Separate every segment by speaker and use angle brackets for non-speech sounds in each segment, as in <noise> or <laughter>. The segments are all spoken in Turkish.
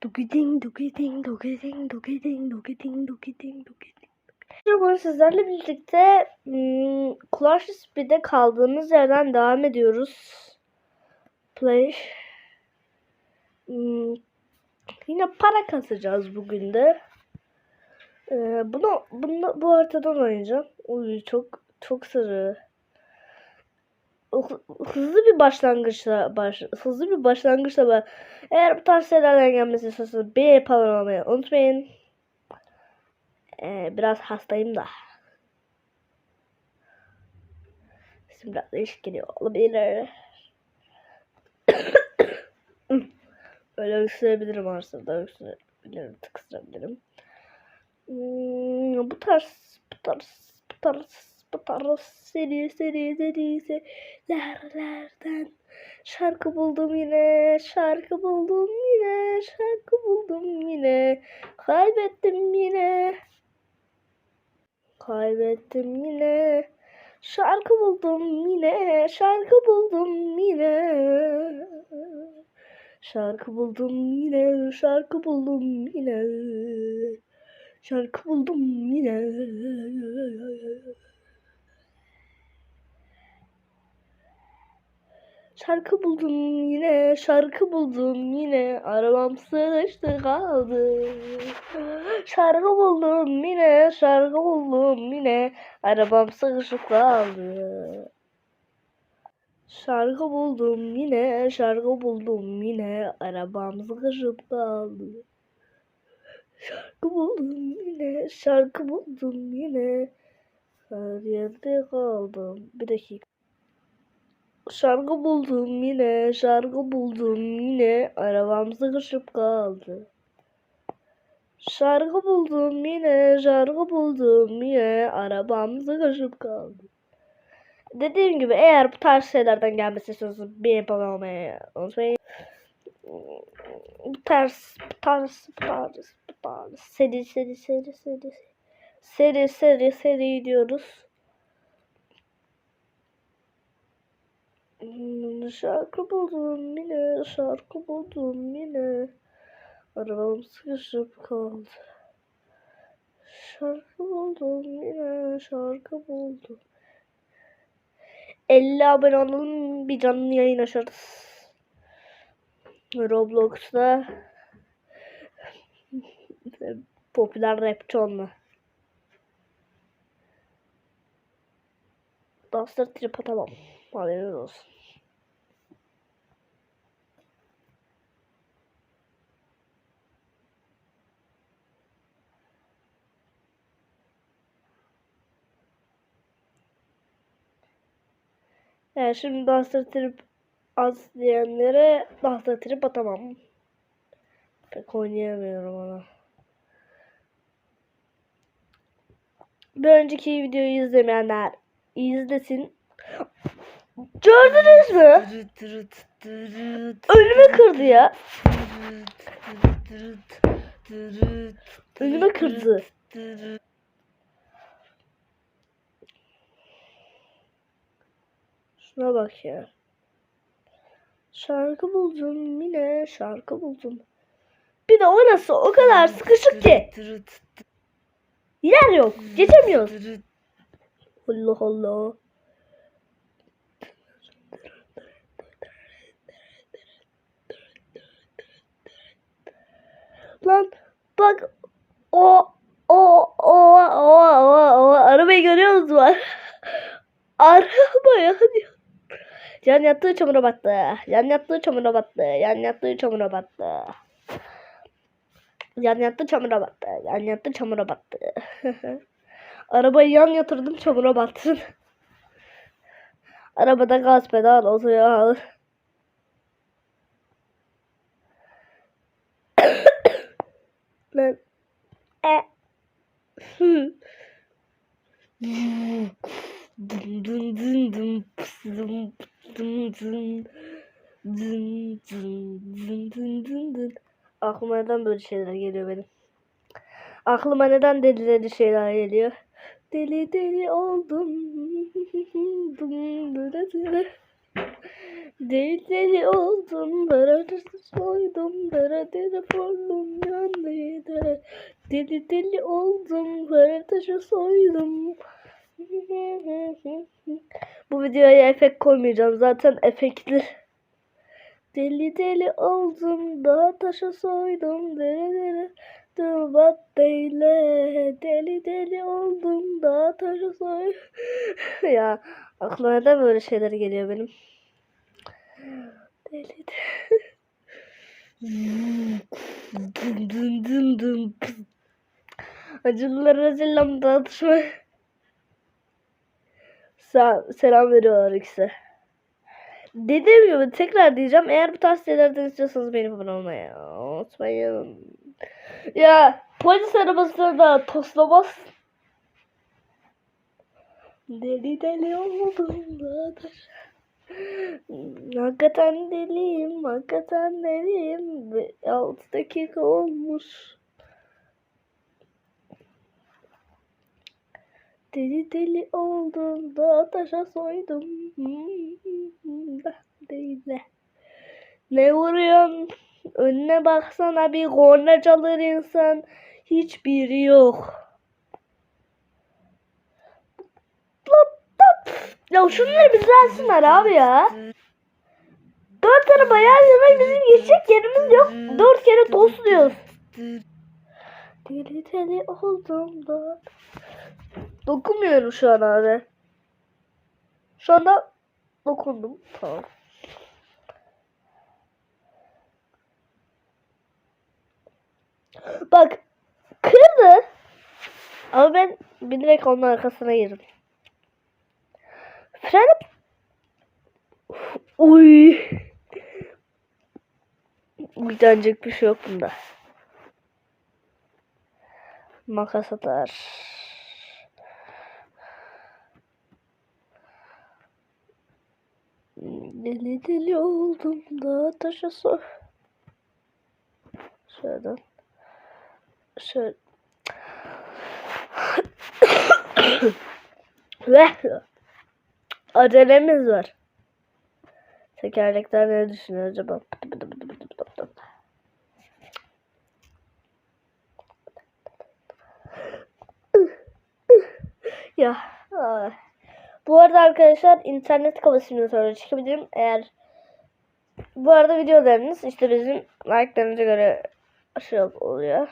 Speaker 1: Dugiding dugiding dugiding dugiding dugiding dugiding dugiding. Bugün sizlerle birlikte hmm, Clash Speed'e kaldığımız yerden devam ediyoruz. Play. Hmm, yine para kasacağız bugün de. Ee, bunu, bunu bu haritadan oynayacağım. Uy, çok çok sarı. Hı- Hızlı bir başlangıçla baş, hızlı bir başlangıçla var. Eğer bu tarz şeylerden gelmesi istiyorsanız bir olmayı unutmayın. Ee, biraz hastayım da. Şimdi biraz değişik geliyor olabilir. <coughs> Öyle öksürebilirim aslında. Öksürebilirim, tıksırabilirim. Hmm, bu tarz, bu tarz, bu tarz, bu tarz seri seri seri serilerden şarkı buldum yine, şarkı buldum yine, şarkı buldum yine, kaybettim yine, kaybettim yine, şarkı buldum yine, şarkı buldum yine. Şarkı buldum yine, şarkı buldum yine. Şarkı buldum yine. Şarkı buldum yine, şarkı buldum yine. Arabam sıkıştı kaldı. Şarkı buldum yine, şarkı buldum yine. Arabam sıkışıp kaldı. Şarkı buldum yine, şarkı buldum yine. Arabam sıkışıp kaldı. Şarkı buldum yine, şarkı buldum yine. Her yerde kaldım. Bir dakika. Şarkı buldum yine, şarkı buldum yine. Arabam sıkışıp kaldı. Şarkı buldum yine, şarkı buldum yine. Arabam sıkışıp kaldı. Dediğim gibi eğer bu tarz şeylerden gelmesi istiyorsanız bir yapalım olmayı unutmayın. Bu tarz, bu tarz, bu tarz, bu tarz. Seri, seri, seri, seri. Seri, seri, seri diyoruz. Şarkı buldum yine, şarkı buldum yine. Arabam sıkışıp kaldı. Şarkı buldum yine, şarkı buldum. 50 abone olalım bir canlı yayın açarız. Roblox'ta <laughs> popüler rapçi olma. Duster trip atamam. Haberiniz olsun. Evet şimdi Duster trip az diyenlere Duster trip atamam. Pek oynayamıyorum ona. Bir önceki videoyu izlemeyenler izlesin. Gördünüz mü? Önüme kırdı ya. Önüme kırdı. Şuna bak ya. Şarkı buldum yine şarkı buldum. Bir de orası o kadar sıkışık ki. Yer yok. Geçemiyoruz. Allah Allah. Lan bak o o o o o o arabayı görüyor musun? <laughs> Arabaya diyor. Yan yattığı çamura battı. Yan yattığı çamura battı. Yan yattığı çamura battı. Yan yattı çamura battı. Yan yattı çamura battı. <laughs> Arabayı yan yatırdım çamura battı. <laughs> Arabada gaz pedal oturuyor. Lan. <coughs> E. Hı. <laughs> Dın dın dın dın dın dın dın. Aklıma neden böyle şeyler geliyor benim? Aklıma neden deli deli şeyler geliyor? Deli deli oldum. <laughs> Deli deli oldum. Baratırsız soydum. Baratı formum yandı. Deli deli oldum. Baratışı soydum. Bu videoya efekt koymayacağım. Zaten efektli. Deli deli oldum, dağa taşa soydum, dere dere. Dubat deyle, deli deli oldum, dağa taşa soydum. <laughs> ya aklıma neden böyle şeyler geliyor benim? Deli deli. <laughs> dın dın dın dın. Selam veriyorlar ikisi. Dediğim gibi tekrar diyeceğim. Eğer bu tarz şeylerden istiyorsanız benim abone olmayı unutmayın. Ya polis arabasına da toslamaz. Deli deli oldum da Hakikaten deliyim, hakikaten deliyim. Ve 6 dakika olmuş. Deli deli oldum da taşa soydum. Da değil de. Ne vuruyorsun? Önüne baksana bir korna çalır insan. Hiçbiri yok. Ya şunları bir versinler abi ya. Dört araba yan yana bizim geçecek yerimiz yok. Dört kere tosluyoruz. Deli deli oldum da. Dokunmuyorum şu an abi. Şu anda dokundum. Tamam. Bak kırdı. Ama ben bilerek onun arkasına girdim. Freni Uy. Gidecek bir şey yok bunda. Makas atar. Deli oldum da taşa sor. Şuradan. Şöyle. <coughs> Ve acelemiz var. Tekerlekler ne düşünüyor acaba? <coughs> ya. ay. Bu arada arkadaşlar internet kafasını sonra çıkabilirim. Eğer bu arada videolarınız işte bizim like'larınıza göre şey oluyor.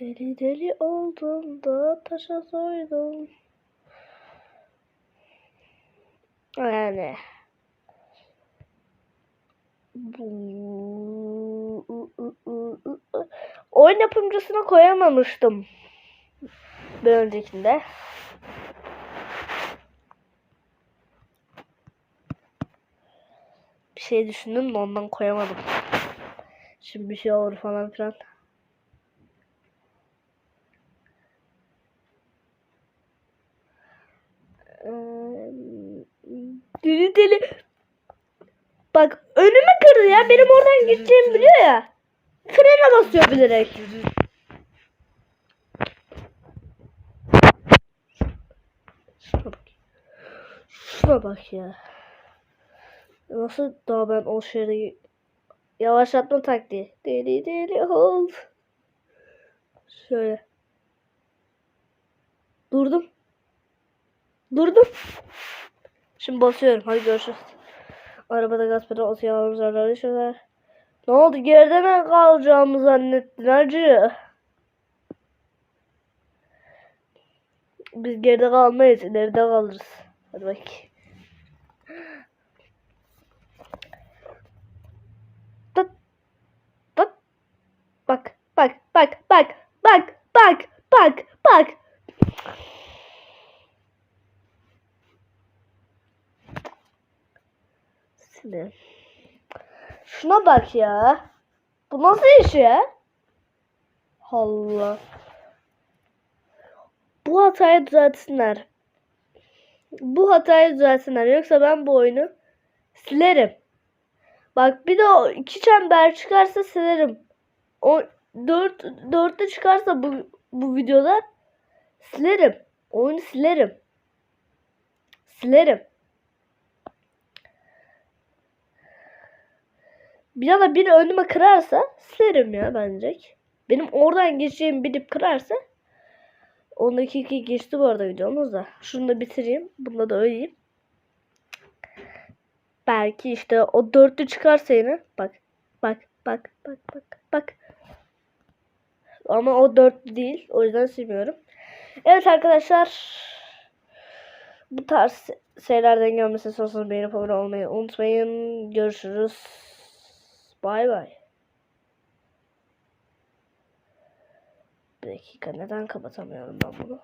Speaker 1: Deli deli oldum da taşa soydum. Yani. Oyun yapımcısına koyamamıştım. Bir öncekinde. Bir şey düşündüm de ondan koyamadım. Şimdi bir şey olur falan filan. Deli deli. Bak önümü kırdı ya. Benim oradan gideceğimi biliyor ya. Frene basıyor bilerek. Şuna bak. Şuna bak ya. Nasıl daha ben o şehri yavaşlatma taktiği. Deli deli ol. Şöyle. Durdum. Durdum. Şimdi basıyorum. Hadi görüşürüz. Arabada gaz pedal atıyoruz arkadaşlar. Ne oldu? Geride mi kalacağımı zannettin hacı? Biz geride kalmayız. ileride kalırız. Hadi bak. Bak. Bak. Bak. Bak. Bak. Bak. Şimdi. Şuna bak ya. Bu nasıl iş ya? Allah. Bu hatayı düzeltsinler. Bu hatayı düzeltsinler. Yoksa ben bu oyunu silerim. Bak bir de o iki çember çıkarsa silerim. O dört dörtte çıkarsa bu bu videoda silerim. Oyunu silerim. Silerim. Bir yana biri önüme kırarsa silerim ya bence. Benim oradan geçeceğimi bilip kırarsa 10 dakika geçti bu arada videomuz da. Şunu da bitireyim. Bunda da öleyim. Belki işte o dörtlü çıkarsa yine. Bak. Bak. Bak. Bak. Bak. Bak. Ama o dörtlü değil. O yüzden silmiyorum. Evet arkadaşlar. Bu tarz şeylerden gelmesi istiyorsanız beğenip abone olmayı unutmayın. Görüşürüz. Bay bay. Bir dakika neden kapatamıyorum ben bunu?